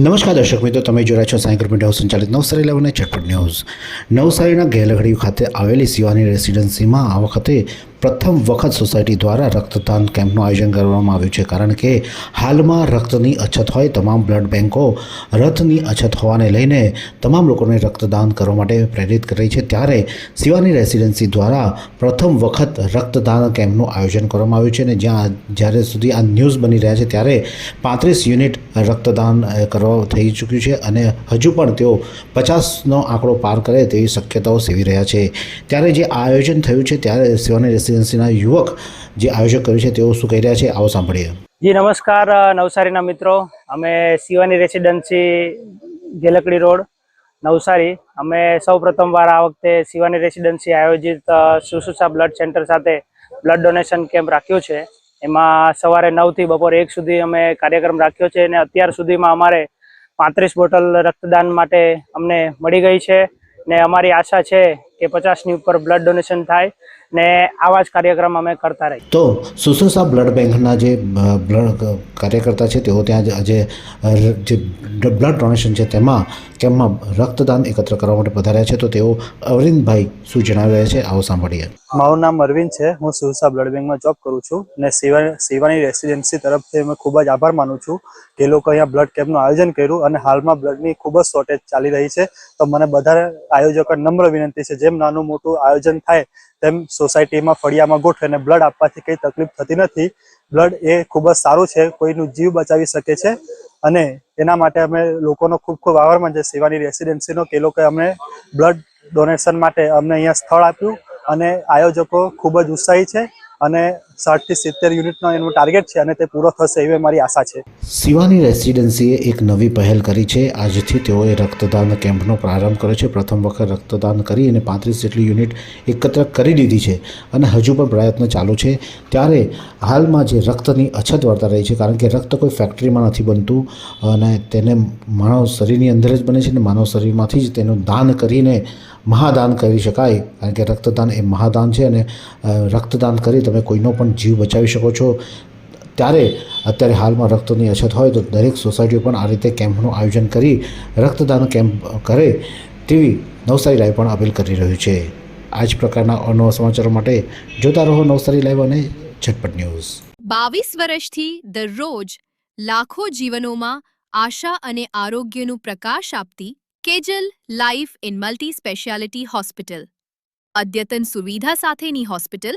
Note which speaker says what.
Speaker 1: નમસ્કાર દર્શક મિત્રો, તમે જોયા છો સાયકર મીડિયા સંચાલિત નવસારી લેવને ચટપટ ન્યૂઝ. નવસારીના ગેલગડી ખાતે આવેલી શિવાની રેસિડેન્સીમાં આ વખતે પ્રથમ વખત સોસાયટી દ્વારા રક્તદાન કેમ્પનું આયોજન કરવામાં આવ્યું છે. કારણ કે હાલમાં રક્તની અછત હોય, તમામ બ્લડ બેન્કો રથની અછત હોવાને લઈને તમામ લોકોને રક્તદાન કરવા માટે પ્રેરિત કરી છે. ત્યારે શિવાની રેસિડેન્સી દ્વારા પ્રથમ વખત રક્તદાન કેમ્પનું આયોજન કરવામાં આવ્યું છે અને જ્યાં જ્યારે સુધી આ ન્યૂઝ બની રહ્યા છે, ત્યારે પાંત્રીસ યુનિટ રક્તદાન કરવા થઈ ચૂક્યું છે અને હજુ પણ તેઓ પચાસનો આંકડો પાર કરે તેવી શક્યતાઓ સેવી રહ્યા છે. ત્યારે જે આયોજન થયું છે, ત્યારે શિવાની રેસિડેન્સીના યુવક જે આયોજક કર્યું છે, તેઓ શું કહી રહ્યા છે? આવો સાંભળીએ.
Speaker 2: જી, નમસ્કાર નવસારીના મિત્રો. અમે શિવાની રેસિડેન્સી ગેલકડી રોડ, નવસારી. અમે સૌ પ્રથમવાર આ વખતે શિવાની રેસિડેન્સી આયોજિત સુસુસા બ્લડ સેન્ટર સાથે બ્લડ ડોનેશન કેમ્પ રાખ્યો છે. એમાં સવારે નવથી બપોરે એક સુધી અમે કાર્યક્રમ રાખ્યો છે અને અત્યાર સુધીમાં અમારે પાંત્રીસ બોટલ રક્તદાન માટે અમને મળી ગઈ છે. ને અમારી આશા છે કે પચાસની ઉપર બ્લડ ડોનેશન થાય. ને આવા જ કાર્યક્રમ અમે કરતા રહીએ.
Speaker 1: તો સુસુસા બ્લડ બેંકના જે બ્લડ કાર્યકર્તા છે તેઓ ત્યાં જ આજે જે બ્લડ ડોનેશન છે તેમાં કેમ્પમાં રક્તદાન એકત્ર કરવા માટે પધાર્યા છે તો તેઓ અરવિંદભાઈ શું જણાવ્યા છે આવો સાંભળીએ.
Speaker 3: મારું નામ અરવિંદ છે. હું સુરસા બ્લડ બેંકમાં જોબ કરું છું અને સેવા સેવાની રેસિડેન્સી તરફથી અમે ખૂબ જ આભાર માનું છું કે લોકો અહીંયા બ્લડ કેમ્પનું આયોજન કર્યું અને હાલમાં બ્લડની ખૂબ જ શોર્ટેજ ચાલી રહી છે. તો મને બધા આયોજકો નમ્ર વિનંતી છે જેમ નાનું મોટું આયોજન થાય તેમ સોસાયટીમાં ફળિયામાં ગોઠવીને બ્લડ આપવાથી કંઈ તકલીફ થતી નથી. બ્લડ એ ખૂબ જ સારું છે, કોઈનું જીવ બચાવી શકે છે. અને એના માટે અમે લોકોનો ખૂબ ખૂબ આભાર માનીએ સેવાની રેસિડેન્સીનો કે લોકોએ અમને બ્લડ ડોનેશન માટે અમને અહીંયા સ્થળ આપ્યું. અને આયોજકો ખૂબ જ ઉત્સાહી છે અને સાઠથી સિત્તેર યુનિટનો એનું ટાર્ગેટ છે અને તે પૂરો થશે એવી મારી આશા છે.
Speaker 1: શિવાની રેસિડેન્સીએ એક નવી પહેલ કરી છે. આજથી તેઓએ રક્તદાન કેમ્પનો પ્રારંભ કર્યો છે. પ્રથમ વખત રક્તદાન કરી અને પાંત્રીસ જેટલી યુનિટ એકત્ર કરી દીધી છે અને હજુ પણ પ્રયત્ન ચાલુ છે. ત્યારે હાલમાં જે રક્તની અછત વર્તા રહી છે, કારણ કે રક્ત કોઈ ફેક્ટરીમાં નથી બનતું અને તેને માનવ શરીરની અંદર જ બને છે અને માનવ શરીરમાંથી જ તેનું દાન કરીને મહાદાન કરી શકાય. કારણ કે રક્તદાન એ મહાદાન છે અને રક્તદાન કરી તમે કોઈનો જીવ બચાવી શકો છો. ત્યારે અત્યારે હાલમાં રક્તની અછત હોય તો દરેક સોસાયટીઓ પણ આ રીતે કેમ્પનું આયોજન કરી રક્તદાન કેમ્પ કરે તેવી નવસારી લાઈવ પણ અપીલ કરી રહ્યું છે. આ જ પ્રકારના અનવા સમાચારો માટે જોતા રહો નવસારી લાઈવ અને ઝટપટ ન્યૂઝ.
Speaker 4: બાવીસ વર્ષથી દરરોજ લાખો જીવનોમાં આશા અને આરોગ્યનું પ્રકાશ આપતી Kejal life in multi speciality hospital. અદ્યતન સુવિધા સાથેની હોસ્પિટલ